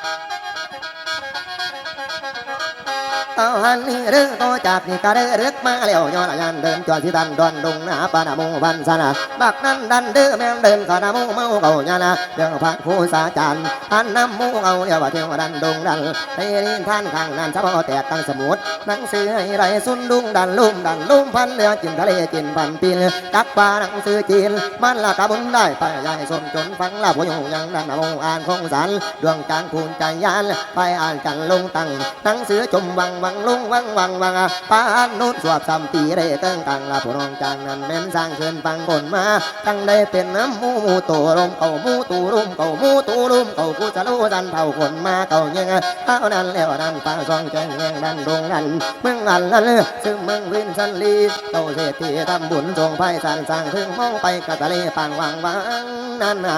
เอาหันนี่เรื่องโตจากนี่ก็เด้อเรึกมาแล้วย้อนยันเดินจวนสิดันดอนดงหนาปานามูบันสนาบักนั้นดันเด้อแม่เดินขอนามูเมาเก่าญาณาเรื่องพระผู้สาจารย์อันน้ำมูเอาเรียกว่าเทียวดันดงดันไปรินท่านข้างนั้นเฉพาะแตกตั้งสมุดหนังสือให้ไรสุนดุงดันลุ่มดันลุ่มพันเรือจินทะเลจินพันปีนจักปลาหนังสือจีนมันละกะบุญได้ไปใหญ่สมจนฟังละผู้ยู่ยังดันนามูอ่านคงสารดวงจางคูณใจยานไปอ่านกันลงตั้งหนังสือจมวังวัังลุงวังวังวังปานนุนสวบสามตีเรตังตังละผู้รองจางนั้นแม่นสร้างเชิญฟังคนมาตั้งได้เป็นน้ำมูมูตูรมเก่ามูตูรุมเก่ามูตูรุมเก่ากูจะรู้ดันเท่าคนมาเก่ายังเท่านั้นแล้วนั้นฟ้าซองแจ้งแยงดันดงนั้นเมืองอันนั้นซึ่งเมืองวินสันลีเต่าเศรษฐีทำบุญทรงไพ่สานสร้างถึงมองไปกะทะเลปางวังวัง นั่นน่ะ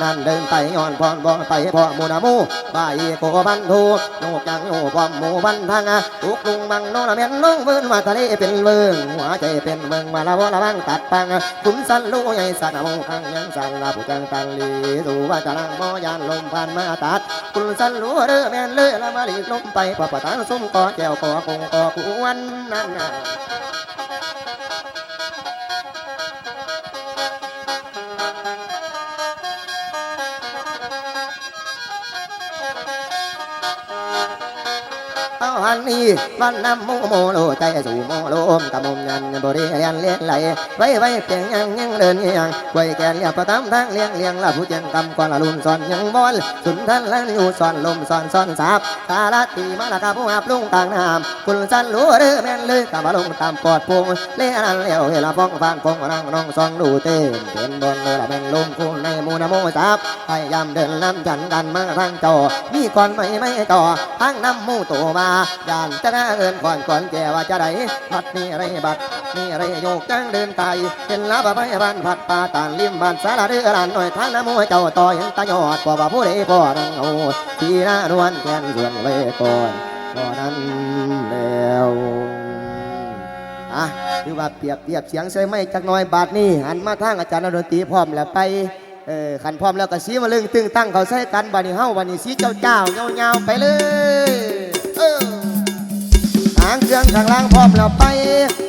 นั่นเดินไปย้อนพรบ่ไปพ่อมูนามูบายโกบันทูนกยังโยพร้อมหมู่บันทางทุกลุงบังโนละเมียนน้องเวินว่าทะเลเป็นเมืองหัวใจเป็นเมืองมาละวละวังตัดปังขุนสันลูใหญ่สันมงคังยังสันลาผู้จังตันลีสู่ว่าจะลังมอยานลมพันมาตัดขุนสันลูเด้อแม่นเลยละมาลีลมไปพอประทานสมกอแก้วกอคงกอควนนั่นน่ะ เอาหันนี่วันน้ำมูโมโลใจสู่โมโลมกะมุมยันบริเรียนเลี้ยงไหลไว้ไว้เพียงยังยังเดินยังไว้แกนเรียบประตามทางเลี้ยงเลี้ยงละผู้เจงกำกวนละลุนสอนยังบอลสุนทันลันอยู่สอนลมสอนสอนสาบตาลตีมาละกะผู้อาบลุงต่างน้ำคุณสันรู้เรือแม่นเลยกะมาลงตามปอดพงเลี้ยนันเลี้ยวเฮละฟองฟางฟงนั่งน้องซองดูเต้นเป็นบนเลยละแม่นลงคุณในมูนโมสาบพยายามเดินน้ำจันกันมาทางจอมีก่อนไม่ไม่ต่อทางน้ำมูตัวมายานจะน่าเอินก่อนก่อนแกว่าจะได้บัดนี่ไรบัดนี่ไรโยกจังเดินไกลเป็นลาบะไปบ้านผัดปลาตานริมบ้านสาลาเรือลานหน่อยทางน้ำมวยเจ้าต่อยังตายอดกว่าผู้ใดพ่อนังโอที่น่านวลแกนส่วนไว้ก่อนก่อนนั้นแล้วอะคือว่าเปรียบเทียบเสียงใส่ไม่จักน้อยบาทนี่หันมาทางอาจารย์ดนตรีพร้อมแล้วไปเออขันพร้อมแล้วก็สีมาเรื่องตึงตั้งเขาใส่กันบัดนี้เฮาบัดนี้สีเจ้าเจ้าเงาเงาไปเลยเออางเครื่องข้างล่างพร้อมแล้วไป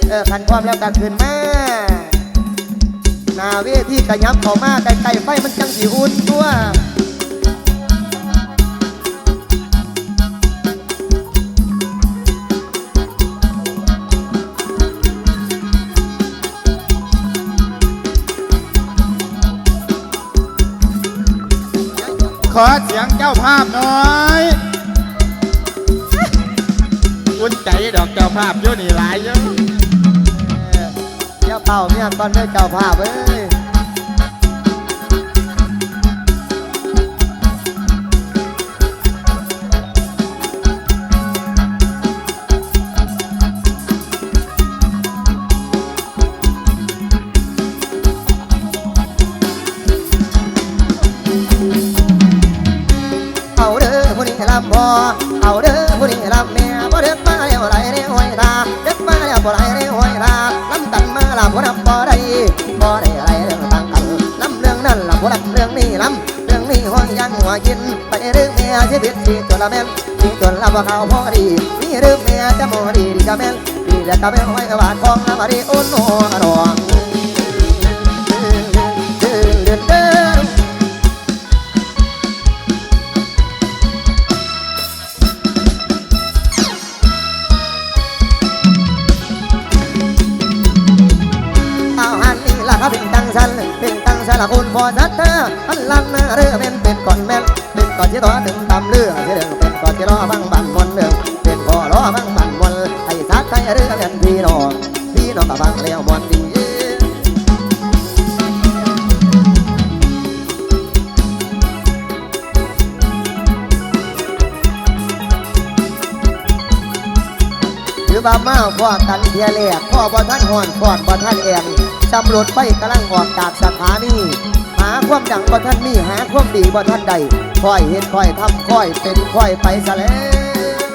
เออขันพร้อมแล้วก็ขึ้นมานาเวทีกระยับเข้ามาใกล้ๆไฟมันจังสิอุ่นตัวขอเสียงเจ้าภาพหน่อย นใจดอกเจ้าภาพอยู่นี่หลายเยอะเจ้าเป่าเมียก่อนเด้เจ้าภาพเอ้ยเอาเด้อผู้นี้ลำพอ กินไปเรื่องแม่ชีวิตสีจนละแม่นสีจนละบ่เข้าพอดีมีเรื่องแม่จะโมดีดีกะแม่นดีแล้วกะแม่นห้อยบาดของละบ่ดีอุ่นโอ้รองเดินเดินเดินเอาหันนี่ละครับเป็นตังสันเป็นตังสันละคุณพอสัตเธอหันลังเรือเป็นเป็น ก่อนแม่นเป็นก่อนที่ต่อถึงตำเรือที่เดิมเป็นก่อนที่รอบังบันมนเดิมเป็นก่อรอบังบันมนไอ้สัตไทยเรื่อเป็นพี่น้องพี่น้องกับบังเลี้ยวมนดีหรือบ่ามาพอกันเทียแรกพ่อบ่ท่านหอนพอนบ่ท่านแอนตำรวจไฟกำลังออกจากสถานีหาความดังบ่ท่านมีหาความดีบ่ท่านใด ค่อยเฮ็ดค่อยทำค่อยเป็นค่อยไปซะแล้ว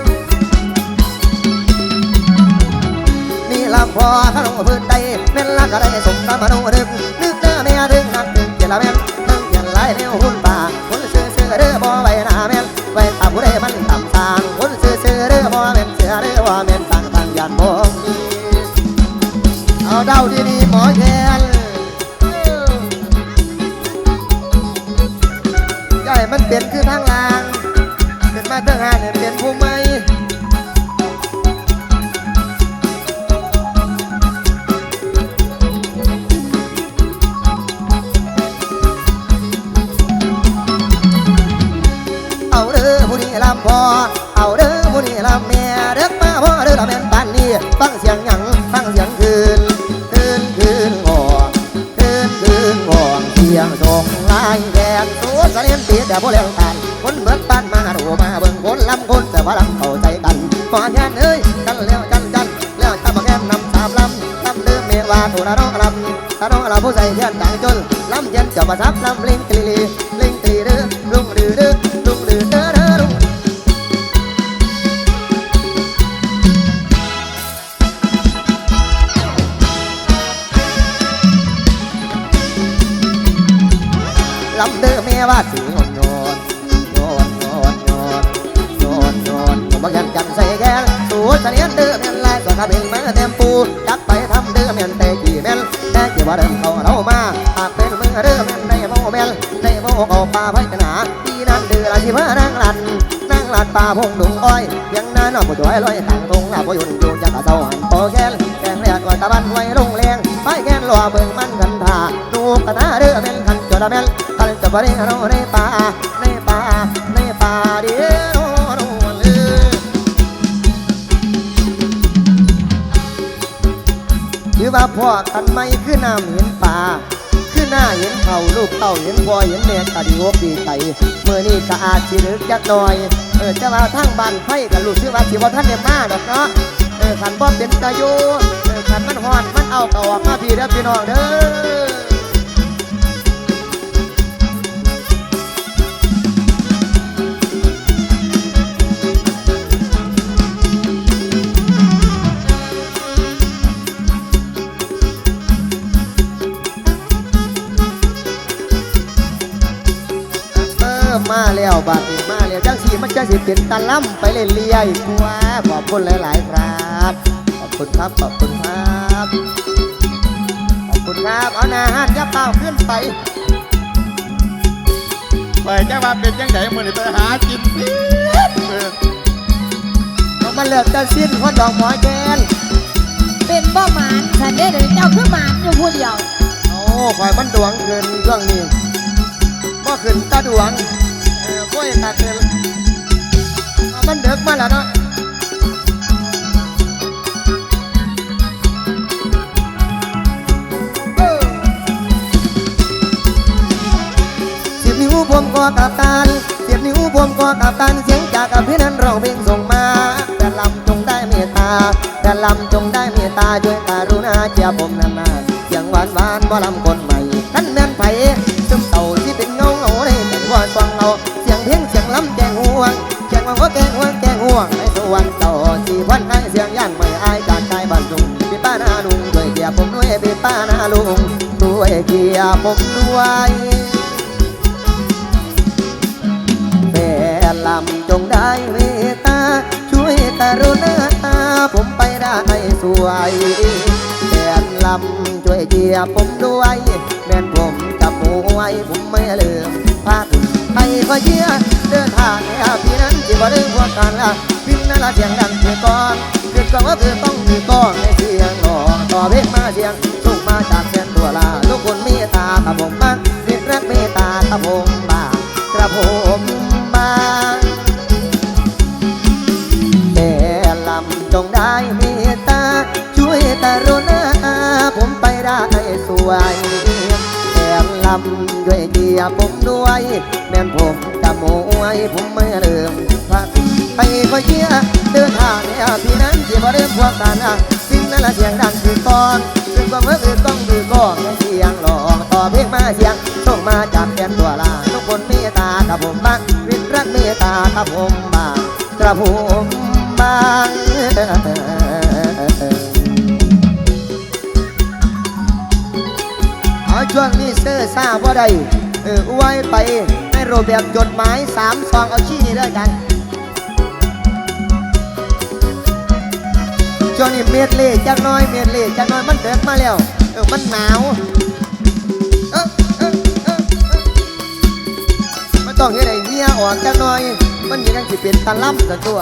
นี่ลำพอขนมพื้นใดแม่นลักอะไรสมตามมโนดึกนึกเด้อแม่ดึงนักดึงเจละแม่นดึงเจละไรแนวหุ่นป่าหุ่นเสือเสือเด้อบ่ใบหน้าแม่นไว้ตามผู้ใดมันตามทางคนซื่อซื่อเด้อบ่แม่นเสือเด้อว่าแม่นต่างต่างยันบ่มีเอาเดาดีๆหมอแคนย่ มันเป็นคือทางลางเป็นมาเพิ่งหานเนี่ บ่เลี้ยงทานคนเบิดบ้านมาดูมาเบิ่งคนลำคนแต่ว่าลำเข้าใจกันขอแทนเอ้ยกันแล้วจันจันแล้วตามาแก้มนำสามลำลำเดิมเมว่าตัวละน้องลำตาน้องลำผู้ใส่เทียนต่างจนลำเย็นเจ้าประทับลำลิงตีลีลิงตีเด้อลุงดือเด้อลุงดือเด้อเด้อลุงลำเด้อแม่ว่าสี ผมบอกกันใส่แกนสูดเสลียนเด้อแม่นลายสวนขาเบงมาเต็มปูจักไปทำเด้อแม่นแต่กี่แม่นแต่กี่ว่าเดิมเขาเรามาหากเป็นมือเด้อแม่นได้โมแม่นได้โมเอาป่าไว้ขนาปีนั้นเดือละที่มานั่งลันนั่งลัดป่าพงดุงอ้อยยังนานนอกผู้ช่วยลอยต่างทงอาผู้ยุ่นอยู่จากกะเซาหันโปแกนแกงเลียดว่าตะบันไว้ลงแรงไปแกนลัวเบิ่งมันกันท่าดูกะตาเด้อแม่นคันจดละแม่นคันจะบริหารในป่าในป่าในป่าเดียว ว่าพ่อกันไม่คือน้าเห็นป่าคือหน้าเห็นเขาลูกเต่าเห็นพ่อเห็นแม่กะดีอกดีใจเมื่อนี้ก็อาจสิลึกจักหน่อย เออจะว่าทั้งบ้านไฟกับลูกชื่อว่าสิบ่ท่านเนี่ยมาดอกเนาะเออขันบ่เป็นตะโยเออขันมันหอนมันเอากระออกมาพี่เด้อพี่น้องเด้อ มาแล้วบาดนี้มาแล้วจังสีมันจะสิเป็นตะล่ำไปเรื่อยๆกัวขอบคุณหลาย ๆ ครับขอบคุณครับขอบคุณครับขอบคุณครับเอาหนาฮันยับเป้าขึ้นไปไปจังว่าเป็นจังไดมื้อนี้ไปหากินสิเออเอามาเลือกจะสิ้นคนดอกหมอแกนเป็นบ่หมานฉันได้เดี๋ยวเจ้าคือหมานอยู่ผู้เดียวโอ้คอยมันดวงเกินช่วงนี้บ่ขึ้นตาดวง เออค่อยตัดเกินเอามันเดือกมาแล้วเนาะสิบนิ้วผมก็กับตันสิบนิ้วผมก็กับตันเสียงจากอภินันท์ร้องเพลงส่งมาแต่ลำจงได้เมตตาแต่ลำจงได้เมตตาช่วยการุณาเจียผมนานๆเสียงหวานหวานบ่ลำคนใหม่ท่านแม่นไผ ป้านาลุงด้วยเกียร์ผมด้วยแฟนลำจงได้เมตตา ช่วยกรุณาผมไปได้สวยแฟนลำช่วยเจียบผมด้วยแม่นผมจับมวยผมไม่ลืมพาคุณไปก็เยี่ยเดินทางเนี่ยพี่นั้นที่บ่ลืมพวกกันละพินนั่นละเสียงดังคือก่อนคือก่อนว่าคือต้องคือก่อนในเสียงหล่อต่อเพลงมาเสียง มาจากแฟนตัวลาทุกคนเมตตากับผมบ้างเด็กรักเมตตากับผมบ้างกระผมบ้างแต่ลำจงได้เมตตาช่วยกรุณาผมไปได้สวยแต่ลำด้วยเกียผมด้วย แม่นผมจะโมยผมไม่ลืมพักไปก็เยี่ยเดินทางเนี่ยพี่นั้นที่บ่เริ่มพวกกันะสิ่งนั้นละเสียงดังคือก่อน เพลงมาเสียงส่งมาจากแฟนตัวลาทุกคนเมตตากับผมบ้างวิตรักเมตตากับผมบ้างกระผมบ้างเอาช่วงนี้เสื้อซาบ่ได้เออไว้ไปในรูปแบบจดหมายสามซองเอาชี้นี่ด้วยกันช่วงนี้เม็ดเล่จักน้อยเม็ดเล่จักน้อยมันเดินมาแล้วเออมันหนาว ต้องเฮ็ดให้เหี้ยออกจักหน้อย มันยังสิเป็นตะล่ำซะตัว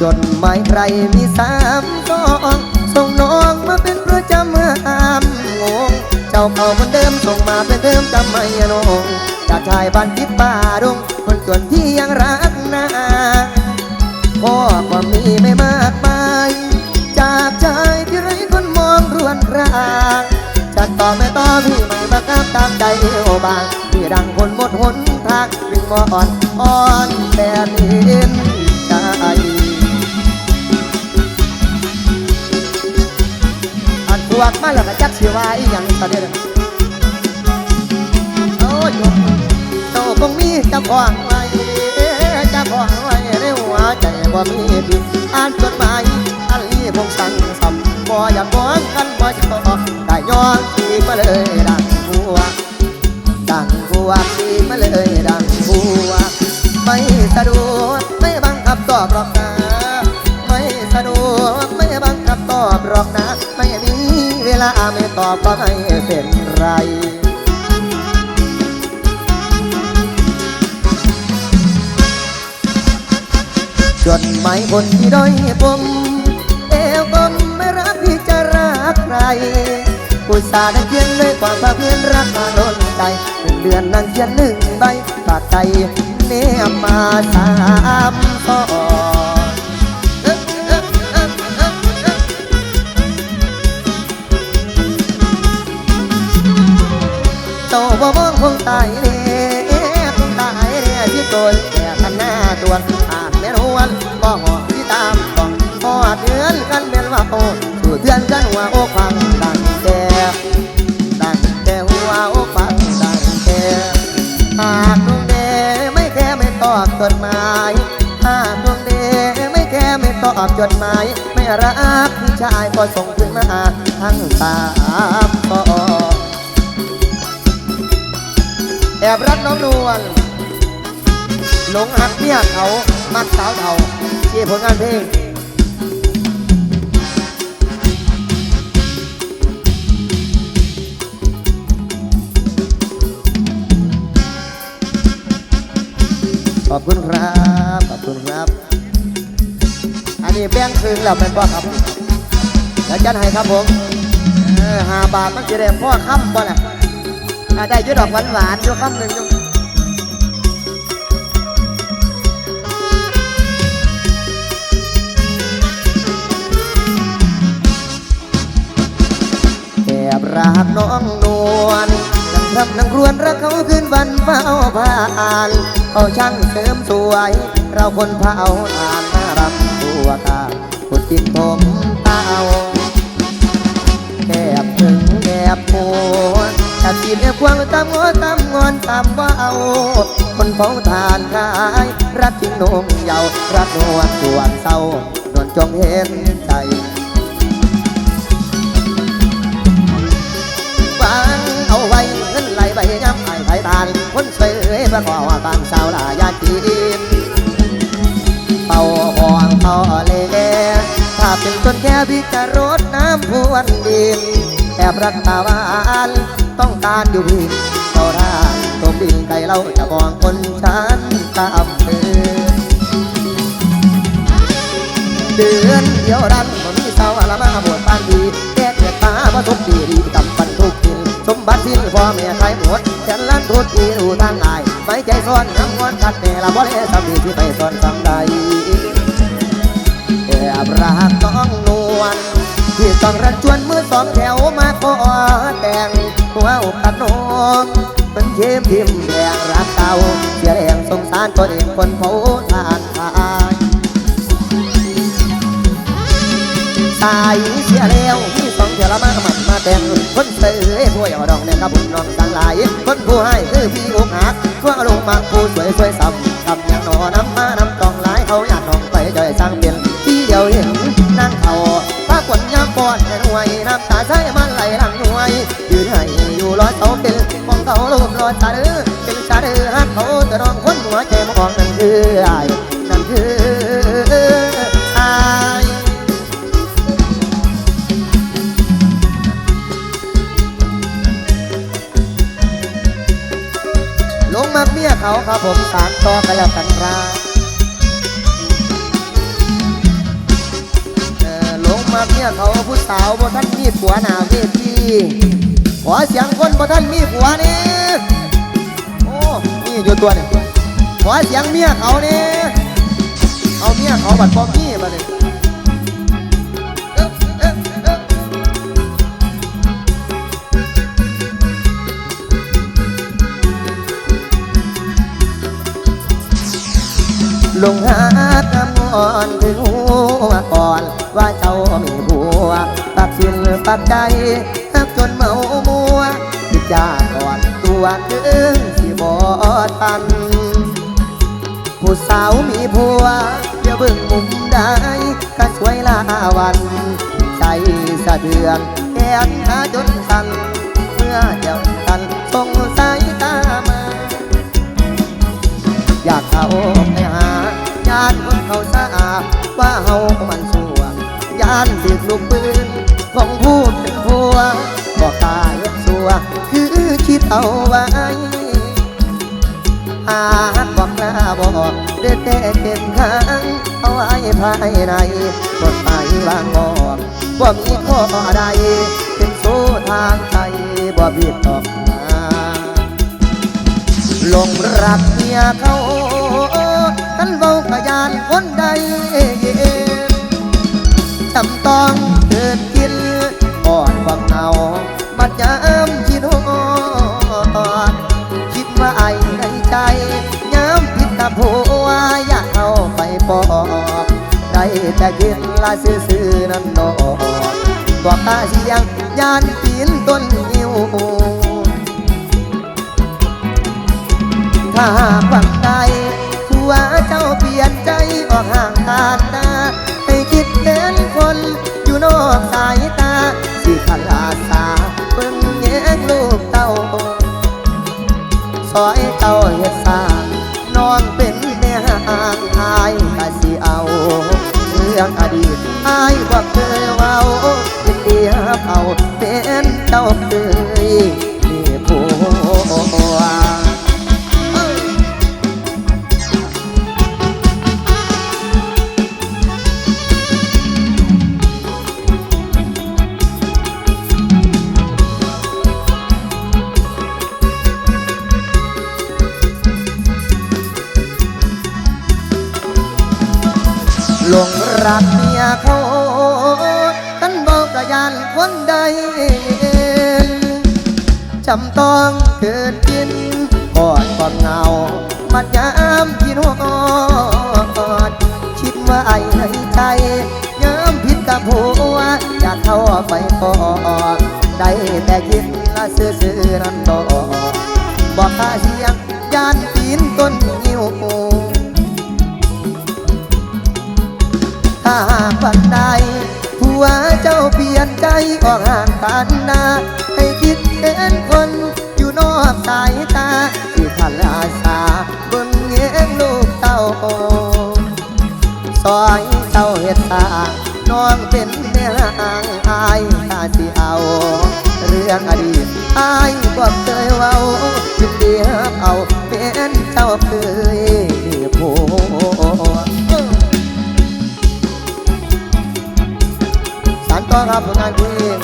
จดหมายใครมีสามซองส่งน้องมาเป็นประจำเมื่ออามงงเจ้าเขาเหมือนเดิมส่งมาเป็นเดิมจำไม่ยนองจากชายบ้านทิพป่าดงคนส่วนที่ยังรักนาพ่อก็มีไม่มาางจากต่อไม่ต่อพี่ไม่บังคับตามใจเอวบางพี่ดังคนหมดหนทางวิ่งมออ่อนอ่อนแต่เห็นใจอันพวกมาแล้วก็จักสิว่าอีหยังตอนนี้เด้อโอ้ยโตคงมีเจ้าของไว้เจ้าของไว้ในหัวใจบ่มีผิดอ่านจดหมายอันนี้คงสั่งสำ บ่อยากมองกันบ่ชอบได้ย้อนทีมาเลยดังหัวดังหัวทีมาเลยดังหัวไม่สะดวกไม่บังคับตอบหรอกนะไม่สะดวกไม่บังคับตอบหรอกนะ ไม่มีเวลาไม่ตอบก็ไม่เป็นไรจดหมายคนที่ด้อยผม กใครผู้สาห์ได้เขียนด้วยความภาคเพียนรักมาล้นใจเป็นเดือนนั่งเขียนหนึ่งใบฝากใจเนบมาสามตอนเอ๊ะเอ๊ะเอ๊ะเอ๊ะเอ๊ะโตบ่มองคงตายเด้คงตายเด้ที่ตนแก่ขันหน้าตัวอ่านแม่นวนก็หอที่ตามต้องพอดเดือนกันเป็นว่าโตสู่ เทือนกันหัวอกฟังดังแก่ดังแก่หัวอกฟังดังแก่หากดวงเดไม่แค่ไม่ตอบจดหมายหากดวงเดไม่แค่ไม่ตอบจดหมาย ไม่รักพี่ชายก็ส่งขึ้นมาทั้งสามตอแอบรักน้องนวลหลงหักเมียเขามักสาวเทาที่ผลงานเพลง อบคุณครับ ขอบคุณครับ อันนี้แบ่งครึ่งแล้วเป็นบ่ครับ แล้วจัดให้ครับผมเออหาบาทมันจะได้พ่อค่ำบ่ล่ะได้ยุดอกหวานหวานๆอยู่ำหนึ่งอยู่แอบรักน้องนวลนังรำนังรวนรักเขาขึ้นวันเฝ้าผ่าน เขาช่างเสริมสวย เราคนเผาทานน่ารำตัวตาพุดติดผมเต้าแอบถึงแอบโพนถ้าจีบแอบควงตามงอตามงอนตามว่าเอา คนเฝ้าทานขาย รักจริงนงเยาวรักนวลจวนเศร้านวลจงเห็นใจฟังเอาไว้เงินไหลใบยำานคนสวยเอ้ยประกอบว่างสาวลายาจีนเป่าห่วงเป่าเลถ้าเป็นคนแค่พิจารดน้ำพวนดินแอบรักตาวานต้องการอยู่พียงเท่าร่าตัวบินไกลเราจะมองคนฉันตามเธอเดือนเดียวดันคนมีสาวละมาบวชปานดีแก้เกิดตาว่าทุกปีดีกำปัน สมบัติสิ้นพ่อแม่ใครหมดแสนล้านทุกทีรู้ทางอายไม่ใจซ้อนน้ำงอนกัดแน่ละบ่ได้สามีที่ไปซ้อนสังใดแอบรักน้องนวลที่ต้องรักชวนมือสองแถวมาขอแต่งหัวอกตัดน้องเป็นเชมพิมพ์แดงรักเก่าเสียแรงสงสารตัวเองคนเผาทานทายตายเสียแล้วมีสองเถวละมาหมันมาแต่งคนเสย ผู้ยอดองเนี่ยกับบุญน้องสังหลาย คนผู้ให้คือพี่อกหักทั่วลงมาผู้สวยสวยซ้ำกับอย่างนอน มียเขาเนี่เอาเมียเขาบัดบ่มีบัดนี้เอ๊ะเอ๊ะเอ๊ะลงหากำงอนถึงหัวก่อน ว่าเจ้ามีผัวปักสินปักใจหักจนเมามัวคิดยาก่อนตัวถึงสิบอทัน ผู้สาวมีผัวอย่าเบิ่งมุมได้ก็สวยลาวัน ใจสะเทือนแขนขาจนสั่นเมื่อเจ้าทันสงสายตามา อยากเข้าไปหาญาติคนเขาสะอาดว่าเฮามันสวงยานติดลูกปืนของผู้เป็นผัวบอกตายสัวคือคิดเอา เด็ดแต่เก็บค้างเอาไว้ภายในกฎหมายวางบอกว่ามีข้อใดเป็นสู้ทางใจบ่บิดออกมาลงรักเมียเขาท่านเบากะยานคนใด แต่กินลาซื่อๆนั่นดอกบอกตาเสียงยานปีนต้นนิ้วถ้าหากฝังใดผัวเจ้าเปลี่ยนใจออกห่างทานตาให้คิดเห็นคนอยู่นอกสายตาสิขลาสาเบิ่งแยงลูกเต้าซอยเต้าเฮ็ดสาน้องเป็นแม่ห่างอายกะสิ รื่องอดีตอายว่าเคยเว้ายินดียเอาเป็นเจ้าเคย รักเมียเขาท่านบอกกะยานคนใดจำต้องเกิดกินกอดความเงามัดยามกินหอดคิดว่าไอ้ในใจย้ำผิดกับผัวอยากเข้าไปกอดได้แต่คิดละซื่อๆนั่นดอกบอกข้าเสียงยานปีนต้นนิ้ว ถ้าหากวันใดผัวเจ้าเปลี่ยนใจออกห่างกันนาให้คิดเห็นคนอยู่นอกสายตาที่ทันอาสาบิ่งแยงลูกเต้าซอยเจ้าเฮ็ดตาน้องเป็นแม่นางอายข้าสิเอา เรื่องอดีตอายบ่เคยเว้ายินดีรับเอาเป็นเจ้าเคย สารต่อครับผลงานเพลง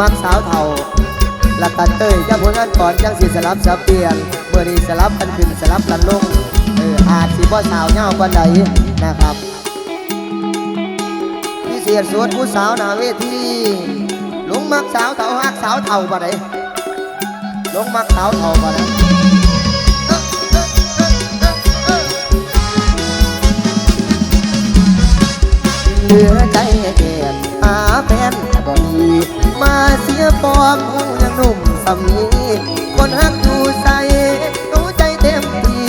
มักสาวเทาหลักกันเต้ยจะผลงานก่อนยังสิสลับสับเปลี่ยนเมื่อนี้สลับกันขึ้นสลับกันลงเอออาจสิบ่สาวเงากว่าใดนะครับพิเศษสุดผู้สาวหนาเวทีลุงมักสาวเทาฮักสาวเท่าบ่ได้ลุงมักสาวเทาบ่ได้เหลือใจเก็บ หาแฟนบ่มีมาเสียฟอมหูยังหนุ่มสำนีคนฮักอยู่ใส่รู้ใจเต็มที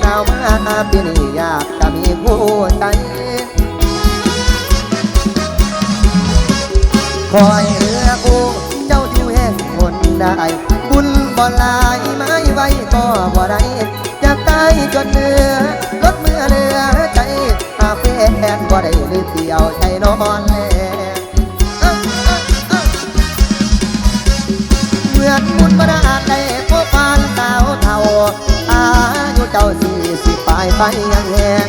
หนาวมาปีนี้อยากจะมีผู้ใจคอยเรือกูเจ้าอยู่งคนได้ บุญบ่ลายไม้ไว้ก็บ่ได้อยากได้จนเหนือลดเมื่อเหลือใจหาแฟนบ่ได้หรือเดียวใจนอนแลเเหมือนมุนมาดาได้พบฟานสาวเท่าอายุเจ้าสี่สิบปลายไปยังแหง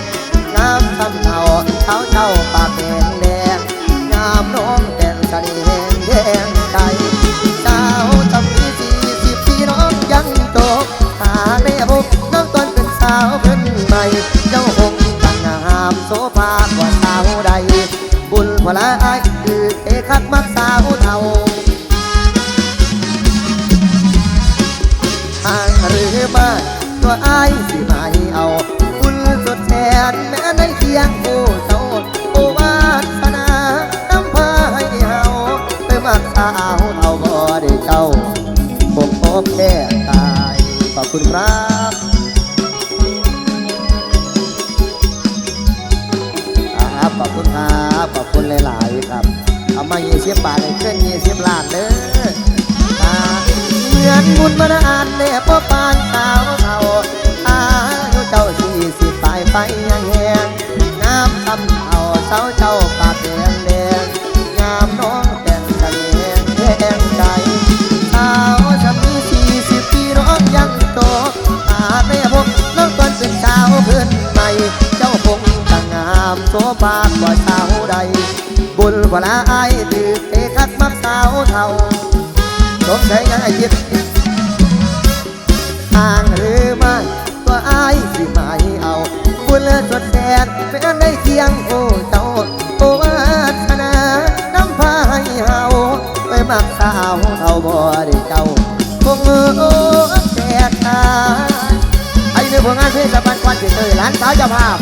เอาคุณสุดแทนแม้ในเคียงผู้เจ้าโอวาสนาน้ำพาให้เฮาไปมักสาวเท่าบ่ได้เจ้าคงพบแค่ตายขอบคุณครับครับขอบคุณครับขอบคุณหลายๆครับเอามายี่สิบบาทเลยขึ้นยี่สิบล้านเด้อเหมือนบุญมานานแน่พ่อปานสาวเท่า ไปยังแหงงามทำเท่าสาวเจ้าปากแดงแดงงามน้องแต่งใจแหงแหงใจสาวฉันมีสี่สิบปีน้องยังโตอาแม่พบน้องตอนเป็นสาวเพื่อนใหม่ เจ้าคงจะงามโสภากว่าสาวใด บุญกว่าละอายถือเอคักมักสาวเท่าสมใจยังไอ้คิดทางหรือไม่ก็อายสิไม่เอา บุณเลิศสดแดดเป็นได้เคียงโอ้เจ้าโอ้วาสนาน้ำพาให้เฮาไปมักสาวเท่าบ่ได้เจ้าคงเออแดดตาไอ้เนื้อผลงานเพลงสะพานควันติดเตยร้านสาวเจ้าภาพ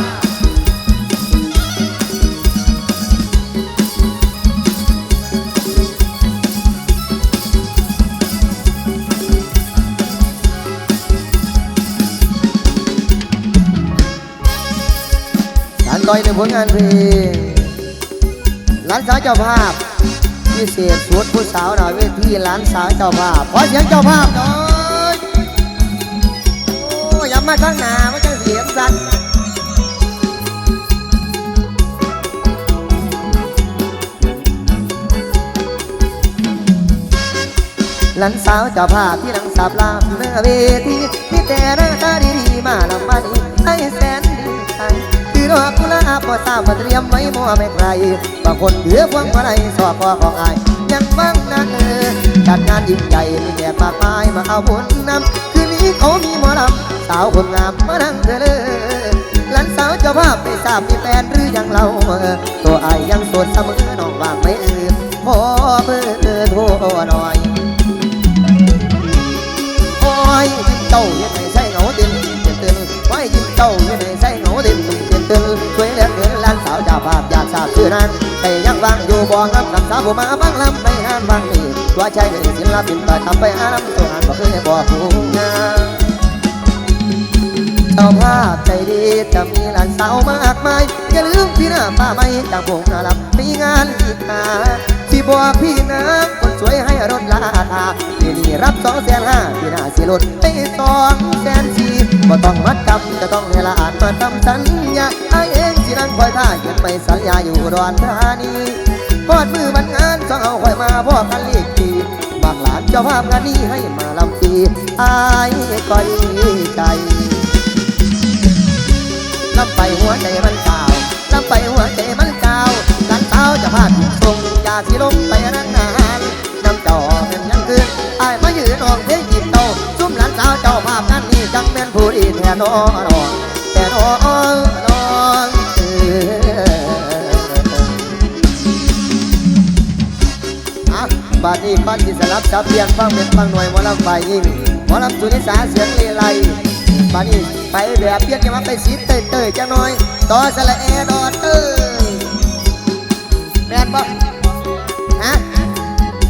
ร้านต้อยในผลงานเพลงร้านสาวเจ้าภาพพิเศษสุดผู้สาวหน่อยเวทีร้านสาวเจ้าภาพขอเสียงเจ้าภาพหน่อยโอ้ย่ามาข้างหน้าไม่ใช่เสียงสั่นหลันสาวเจ้าภาพที่นังสาบลามอยู่หน้าเวทีมีแต่หน้าตาดีๆมาลำบันให้แสนดีใจ ดอกกุหลาบก็ทราบว่าเตรียมไว้มัวไม่ใครบางคนเหลือพวงมาลัยสอบคอของอายยังฟังนะเออจัดงานยิ่งใหญ่มีแขกมากมายมาเอาบุญนำคืนนี้เขามีหมอลำสาวคนงามมานั่งเธอเลยหลานสาวเจ้าภาพไม่ทราบมีแฟนหรือยังเราเออตัวอายยังโสดเสมอน้องว่างไม่เออขอเบอร์โทรหน่อยโอ้ยยิ้มเจ้ายังไงใส่เหงาเต็มเต็มเต็มโอ้ยิ้มเจ้ายังไงใส่เหงาเต็ม เต็มเต็มช่วยเหลือเงินล้านสาวจ่าภาพอยากทราบชื่อนั้นแต่ยังวางอยู่บ่ครับคำสาวผมมาฟังลำในงานฟังนี่ตัวใจหนึ่งศิลปินต่อยทำไปหาลำตัวงานบ่เคยบอกผู้งานเจ้าภาพใจดีจะมีหลานสาวมากมายอย่าลืมพี่หน้าป้าไม่จากผมนาลับมีงานอีกหาที่บอกพี่นะคนสวยให้รถลาคาพี่นี่รับสองแสนห้าพี่หน้าสิลดไปสองแสนสี่ก็ต้องมัดจำจะต้องให้ละอ่านมาทำสัญญา ไอายเองสินั่งคอยท่าเขียนไปสัญญาอยู่ดอนธานีพอดมือวันงานต้องเอาคอยมาพ่อกันเลขทีบางหลานเจ้าภาพงานนี้ให้มาลำปีอายก็ดีใจลำไปหัวใจมันกาวลำไปหัวใจมันกาวกันเท้าจะพาดทรงอยาสิลงไปนั่งนานน้ำจอเป็นยังคืนไอ้ายมายืนออกเพลงจีบเต้ซุ่มหลานสาวเจ้าภาพนั่นนี่จังแม่นผู้ดีแท้นอนแต่นอนนอน ออะบัดนี้ก่อนที่สลับสับเปลี่ยนฟังเป็นฟังหน่วยหมอลำไฟยิ่งหมอลำสุนิสาเสียงเลไลมานี่ไปแบบเปลี่ยนกันมาไปสีเตยเตยจังหน่อยต่อสละแอดอเตยแม่นปะฮะ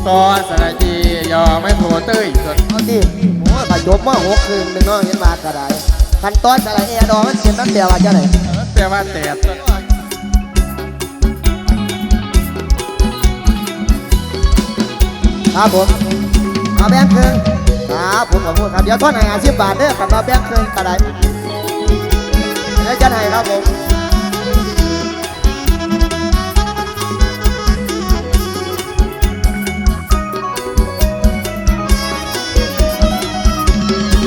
ตอสระจียอไม่โทรเต้ยส่วนเอาดิโอ้ยผ่าจบมาหกคืนหนึ่งเน้องเห็นมากระไดคันต่อสละแอดอมันเขียนตั้งแต่ว่าจะไหนแปลว่าแต่ ครับผมมาแบงค์ครึ่งครับผมขอบคุณครับเดี๋ยวทอนให้อาชีพบาทเด้อกับมาแบงค์ครึ่งก็ได้เดี๋ยวจะให้ครับผม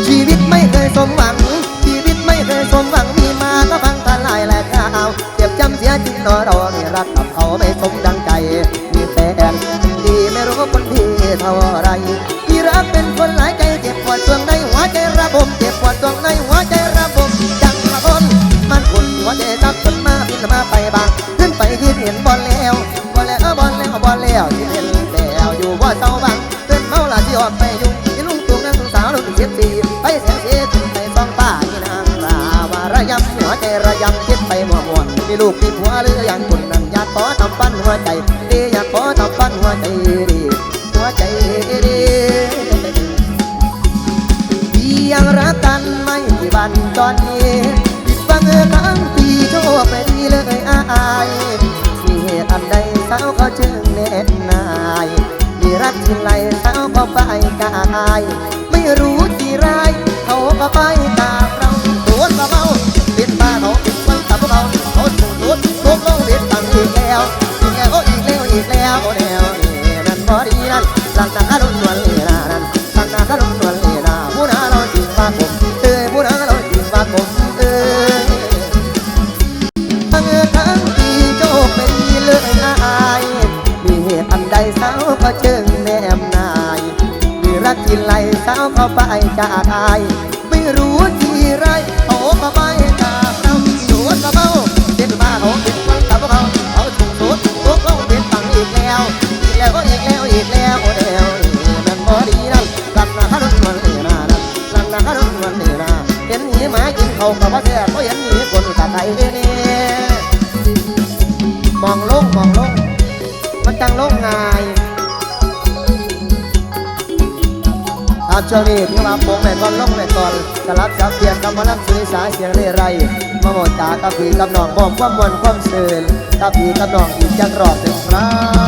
ชีวิตไม่เคยสมหวัง ชีวิตไม่เคยสมหวังมีมาก็พังทลายแหลกข่าวเจ็บจำเสียจริงนอรอมีรักกับเขาไม่สมดัง เท่าไรที่รักเป็นคนหลายใจเจ็บปวดช่วงในหัวใจระบมเจ็บปวดช่วงในหัวใจระบมจังมาบนมันขุนหัวใจทับจนมาพินมาไปบางขึ้นไปที่เห็นบอลแล้วบอลแล้วบอลแล้วบอลแล้วที่เห็นแล้วอยู่ว่าเศร้าบังเต้นเมาละที่ออกไปยุ่งที่ลุงตุงนั่งสาวลุงเสียสีไปเสียงเสียขึ้นไปสองป้าที่นางราวาระยำหัวใจระยำคิดไปมัวมวนมีลูกมีผัวหรือยังคนนั้นอยากขอทำปั้นหัวใจดีอยากขอทำปั้นหัวใจดี กันตอนนี้ผิดบังเอิญทั้งปีโชคไม่ดีเลยอายมีเหตุอันใดสาวเขาจึงเน็ตนายมีรักที่ไรสาวก็ไปกาย ไม่รู้ที่ไรเขาก็ไปตามเราตัวกระเมาติดมาเขาติดมันตับพวกเขาเขาถูกทุดทุกลงติดตังอีกแล้วอีกแล้วอีกแล้วอีกแล้วแล้วนี่นั่นพอดีนั่นสังนาคารุนวัน สาวเข้าไปจากอาย ครับช่วงนี้ที่มาโป่งแม่ก่อนลงแม่ก่อนสลับจับเปลี่ยนกำมาลังสุริสาเสียงเรไรมาหมดจากกับผีกับน้องบ่มความมวนความเสื่นกับผีกับน้องอีกจังรอบหนึ่งครับ